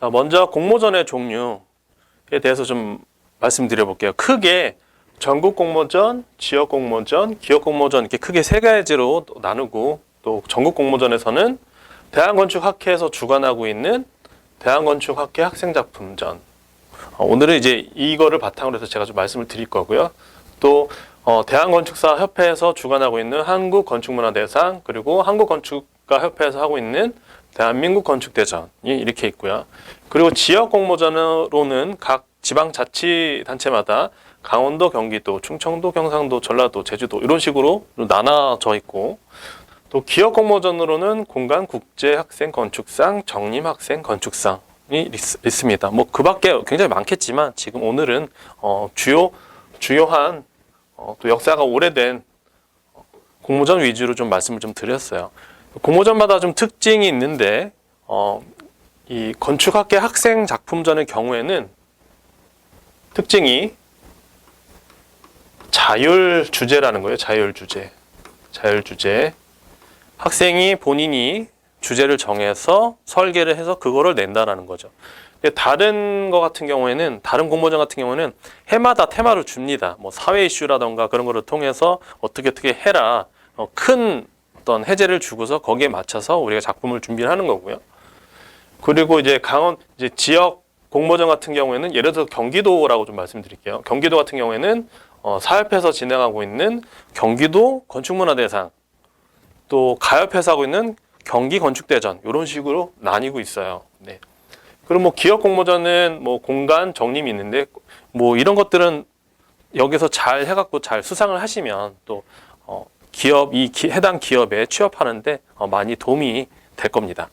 자, 먼저 공모전의 종류에 대해서 좀 말씀드려 볼게요. 크게 전국 공모전, 지역 공모전, 기업 공모전 이렇게 크게 세 가지로 또 나누고 또 전국 공모전에서는 대한건축학회에서 주관하고 있는 대한건축학회 학생작품전. 어, 오늘은 이제 이거를 바탕으로 해서 제가 좀 말씀을 드릴 거고요. 또 어, 대한건축사 협회에서 주관하고 있는 한국건축문화대상 그리고 한국건축가 협회에서 하고 있는 대한민국 건축대전이 이렇게 있고요. 그리고 지역 공모전으로는 각 지방자치단체마다 강원도, 경기도, 충청도, 경상도, 전라도, 제주도 이런 식으로 나눠져 있고 또 기업 공모전으로는 공간 국제 학생 건축상, 정림 학생 건축상이 있, 있습니다. 뭐 그 밖에 굉장히 많겠지만 지금 오늘은 어, 주요 주요한 어, 또 역사가 오래된 어, 공모전 위주로 좀 말씀을 좀 드렸어요. 공모전마다 좀 특징이 있는데 어, 이 건축학계 학생 작품전의 경우에는 특징이 자율 주제라는 거예요. 자율 주제. 자율 주제. 학생이 본인이 주제를 정해서 설계를 해서 그거를 낸다라는 거죠. 다른 거 같은 경우에는 다른 공모전 같은 경우는 해마다 테마를 줍니다. 뭐 사회 이슈라던가 그런 거를 통해서 어떻게 어떻게 해라. 어, 큰 어떤 해제를 주고서 거기에 맞춰서 우리가 작품을 준비를 하는 거고요. 그리고 이제 강원 이제 지역 공모전 같은 경우에는 예를 들어 경기도라고 좀 말씀드릴게요. 경기도 같은 경우에는 어, 사협에서 진행하고 있는 경기도 건축문화대상 또 가협에서 하고 있는 경기 건축대전 이런 식으로 나뉘고 있어요. 네. 그리고 뭐 기업 공모전은 뭐 공간 정림이 있는데 뭐 이런 것들은 여기서 잘 해갖고 잘 수상을 하시면 또 어, 기업 이 기- 해당 기업에 취업하는데 어, 많이 도움이 될 겁니다.